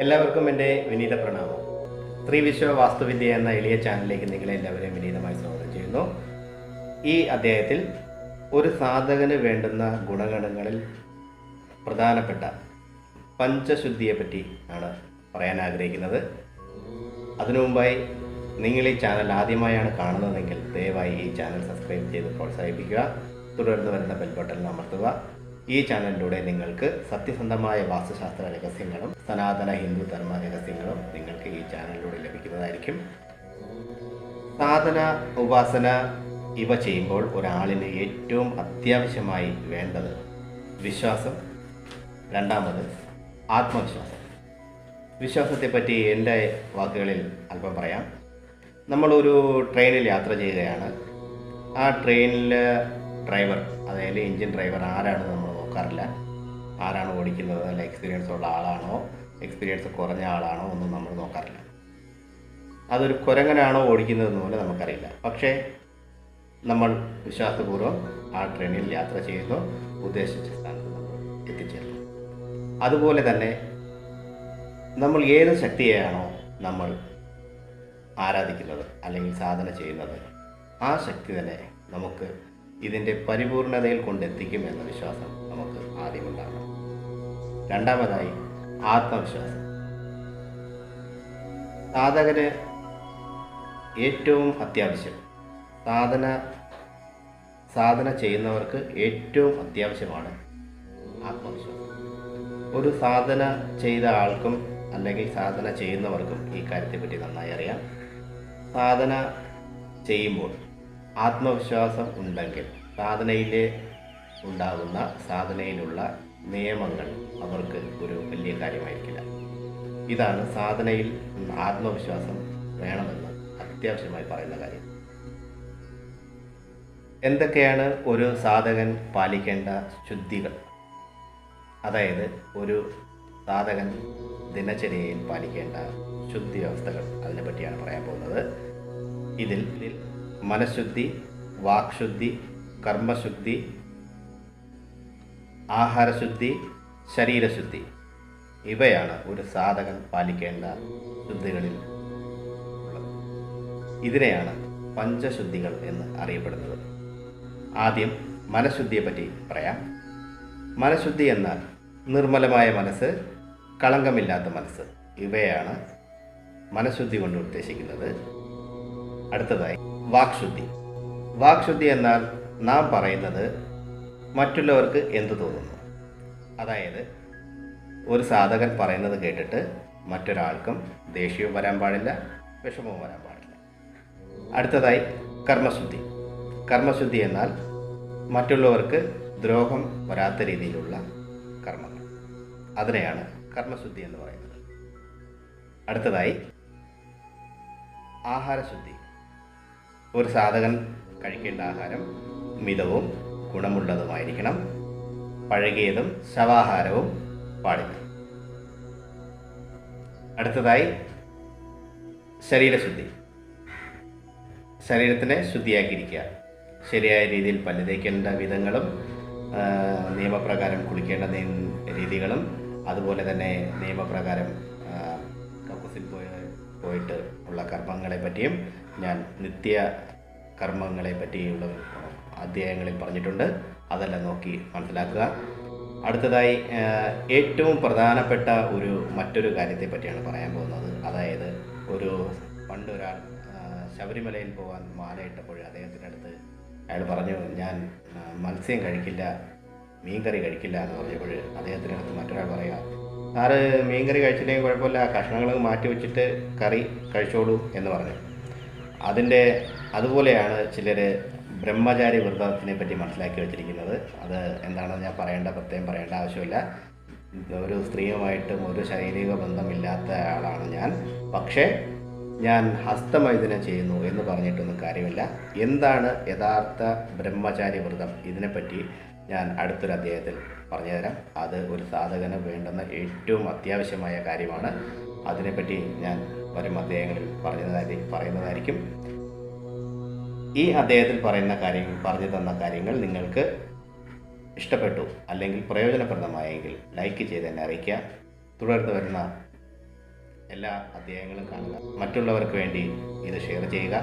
എന്റെ വിനീത പ്രണാമം. സ്ത്രീ വിശ്വ വാസ്തുവിദ്യ എന്ന എളിയ ചാനലിലേക്ക് നിങ്ങളെ എല്ലാവരെയും വിനീതമായി സ്വാഗതം ചെയ്യുന്നു. ഈ അധ്യായത്തിൽ ഒരു സാധകന് വേണ്ടുന്ന ഗുണഗണങ്ങളിൽ പ്രധാനപ്പെട്ട പഞ്ചശുദ്ധിയെ പറ്റി ആണ് പറയാൻ ആഗ്രഹിക്കുന്നത്. അതിനു മുമ്പായി നിങ്ങൾ ഈ ചാനൽ ആദ്യമായാണ് കാണുന്നതെങ്കിൽ ദയവായി ഈ ചാനൽ സബ്സ്ക്രൈബ് ചെയ്ത് പ്രോത്സാഹിപ്പിക്കുക. തുടർന്ന് വരുന്ന ബെൽ ബട്ടൺ അമർത്തുക. ഈ ചാനലിലൂടെ നിങ്ങൾക്ക് സത്യസന്ധമായ വാസ്തുശാസ്ത്ര രഹസ്യങ്ങളും സനാതന ഹിന്ദു ധർമ്മ രഹസ്യങ്ങളും നിങ്ങൾക്ക് ഈ ചാനലിലൂടെ ലഭിക്കുന്നതായിരിക്കും. സാധന ഉപാസന ഇവ ചെയ്യുമ്പോൾ ഒരാളിന് ഏറ്റവും അത്യാവശ്യമായി വേണ്ടത് വിശ്വാസം. രണ്ടാമത് ആത്മവിശ്വാസം. വിശ്വാസത്തെപ്പറ്റി എന്റെ വാക്കുകളിൽ അല്പം പറയാം. നമ്മളൊരു ട്രെയിനിൽ യാത്ര ചെയ്യുകയാണ്. ആ ട്രെയിനിൽ ഡ്രൈവർ അതായത് എൻജിൻ ഡ്രൈവർ ആരാണ് നമ്മൾ നോക്കാറില്ല. ആരാണ് ഓടിക്കുന്നത്? നല്ല എക്സ്പീരിയൻസ് ഉള്ള ആളാണോ? എക്സ്പീരിയൻസ് കുറഞ്ഞ ആളാണോ? ഒന്നും നമ്മൾ നോക്കാറില്ല. അതൊരു കുരങ്ങനാണോ ഓടിക്കുന്നതെന്ന് പോലെ നമുക്കറിയില്ല. പക്ഷേ നമ്മൾ വിശ്വാസപൂർവം ആ ട്രെയിനിൽ യാത്ര ചെയ്യുന്നു ഉദ്ദേശിച്ച സ്ഥാനത്ത് നമ്മൾ എത്തിച്ചേരുന്നു അതുപോലെ തന്നെ നമ്മൾ ഏത് ശക്തിയെയാണോ നമ്മൾ ആരാധിക്കുന്നത് അല്ലെങ്കിൽ സാധന ചെയ്യുന്നത് ആ ശക്തി തന്നെ നമുക്ക് ഇതിന്റെ പരിപൂർണതയിൽ കൊണ്ടെത്തിക്കും എന്ന വിശ്വാസം നമുക്ക് ആദ്യമുണ്ടാകണം രണ്ടാമതായി ആത്മവിശ്വാസം. സാധകന് ഏറ്റവും അത്യാവശ്യം സാധന സാധന ചെയ്യുന്നവർക്ക് ഏറ്റവും അത്യാവശ്യമാണ് ആത്മവിശ്വാസം. ഒരു സാധന ചെയ്ത ആൾക്കും അല്ലെങ്കിൽ സാധന ചെയ്യുന്നവർക്കും ഈ കാര്യത്തെപ്പറ്റി നന്നായി അറിയാം. സാധന ചെയ്യുമ്പോൾ ആത്മവിശ്വാസം ഉണ്ടെങ്കിൽ സാധനയിൽ ഉണ്ടാകുന്ന സാധനയിലുള്ള നിയമങ്ങൾ അവർക്ക് ഒരു വലിയ കാര്യമായിരിക്കില്ല. ഇതാണ് സാധനയിൽ ആത്മവിശ്വാസം വേണമെന്ന് അത്യാവശ്യമായി പറയുന്ന കാര്യം. എന്തൊക്കെയാണ് ഒരു സാധകൻ പാലിക്കേണ്ട ശുദ്ധികൾ? അതായത് ഒരു സാധകൻ ദിനചര്യയിൽ പാലിക്കേണ്ട ശുദ്ധി വ്യവസ്ഥകൾ അതിനെപ്പറ്റിയാണ് പറയാൻ പോകുന്നത്. ഇതിൽ മനഃശുദ്ധി വാക്ശുദ്ധി കർമ്മശുദ്ധി ആഹാരശുദ്ധി ശരീരശുദ്ധി. ഇവയാണ് ഒരു സാധകൻ പാലിക്കേണ്ട ശുദ്ധികളിൽ ഇതിനെയാണ് പഞ്ചശുദ്ധികൾ എന്ന് അറിയപ്പെടുന്നത്. ആദ്യം മനഃശുദ്ധിയെപ്പറ്റി പറയാം. മനഃശുദ്ധി എന്നാൽ നിർമ്മലമായ മനസ്സ് കളങ്കമില്ലാത്ത മനസ്സ്. ഇവയാണ് മനഃശുദ്ധി കൊണ്ട് ഉദ്ദേശിക്കുന്നത്. അടുത്തതായി വാക്ശുദ്ധി. വാക്ശുദ്ധി എന്നാൽ നാം പറയുന്നത് മറ്റുള്ളവർക്ക് എന്തു തോന്നുന്നു? അതായത് ഒരു സാധകൻ പറയുന്നത് കേട്ടിട്ട് മറ്റൊരാൾക്കും ദേഷ്യവും വരാൻ പാടില്ല വിഷമവും വരാൻ പാടില്ല. അടുത്തതായി കർമ്മശുദ്ധി. കർമ്മശുദ്ധി എന്നാൽ മറ്റുള്ളവർക്ക് ദ്രോഹം വരാത്ത രീതിയിലുള്ള കർമ്മങ്ങൾ. അതിനെയാണ് കർമ്മശുദ്ധി എന്ന് പറയുന്നത്. അടുത്തതായി ആഹാരശുദ്ധി. ഒരു സാധകൻ കഴിക്കേണ്ട ആഹാരം മിതവും ഗുണമുള്ളതുമായിരിക്കണം. പഴകിയതും ശവാഹാരവും പാടില്ല. അടുത്തതായി ശരീരശുദ്ധി. ശരീരത്തിനെ ശുദ്ധിയാക്കിയിരിക്കുക. ശരിയായ രീതിയിൽ പല്ല് തേക്കേണ്ട വിധങ്ങളും നിയമപ്രകാരം കുളിക്കേണ്ട രീതികളും അതുപോലെ തന്നെ നിയമപ്രകാരം കക്കൂസിൽ പോയി പോയിട്ട് ഉള്ള കർമ്മങ്ങളെ പറ്റിയും ഞാൻ നിത്യ കർമ്മങ്ങളെ പറ്റിയുള്ള അധ്യായങ്ങളിൽ പറഞ്ഞിട്ടുണ്ട്. അതെല്ലാം നോക്കി മനസ്സിലാക്കുക. അടുത്തതായി ഏറ്റവും പ്രധാനപ്പെട്ട ഒരു മറ്റൊരു കാര്യത്തെ പറ്റിയാണ് പറയാൻ പോകുന്നത്. അതായത് ഒരു പണ്ടൊരാൾ ശബരിമലയിൽ പോകാൻ മാലയിട്ടപ്പോൾ അദ്ദേഹത്തിന്റെ അടുത്ത് അയാൾ പറഞ്ഞു ഞാൻ മത്സ്യം കഴിക്കില്ല മീൻകറി കഴിക്കില്ല എന്ന് പറഞ്ഞപ്പോൾ അദ്ദേഹത്തിന്റെ അടുത്ത് മറ്റൊരാൾ പറയുക സാറ് മീൻകറി കഴിച്ചില്ലെങ്കിൽ കുഴപ്പമില്ല. കഷ്ണങ്ങൾ മാറ്റി വെച്ചിട്ട് കറി കഴിച്ചോളൂ എന്ന് പറഞ്ഞു. അതിന്റെ അതുപോലെയാണ് ചിലർ ബ്രഹ്മചാരി വ്രതത്തിനെ പറ്റി മനസ്സിലാക്കി വെച്ചിരിക്കുന്നത്. അത് എന്താണെന്ന് ഞാൻ പറയേണ്ട പ്രത്യേകം പറയേണ്ട ആവശ്യമില്ല. ഒരു സ്ത്രീയുമായിട്ടും ഒരു ശാരീരിക ബന്ധമില്ലാത്ത ആളാണ് ഞാൻ. പക്ഷേ ഞാൻ ഹസ്തമൈഥുനം ചെയ്യുന്നു എന്ന് പറഞ്ഞിട്ടൊന്നും കാര്യമില്ല. എന്താണ് യഥാർത്ഥ ബ്രഹ്മചാരി വ്രതം ഇതിനെപ്പറ്റി? ഞാൻ അടുത്തൊരു അദ്ദേഹത്തിൽ പറഞ്ഞുതരാം. അത് ഒരു സാധകന് വേണ്ടുന്ന ഏറ്റവും അത്യാവശ്യമായ കാര്യമാണ്. അതിനെപ്പറ്റി ഞാൻ വരും അദ്ദേഹങ്ങളിൽ പറഞ്ഞതായി പറയുന്നതായിരിക്കും. ഈ അദ്ദേഹത്തിൽ പറയുന്ന കാര്യങ്ങൾ പറഞ്ഞു തന്ന കാര്യങ്ങൾ നിങ്ങൾക്ക് ഇഷ്ടപ്പെട്ടു അല്ലെങ്കിൽ പ്രയോജനപ്രദമായെങ്കിൽ ലൈക്ക് ചെയ്ത് എന്നെ അറിയിക്കുക. തുടർന്ന് വരുന്ന എല്ലാ അധ്യായങ്ങളും കാണുക. മറ്റുള്ളവർക്ക് വേണ്ടി ഇത് ഷെയർ ചെയ്യുക.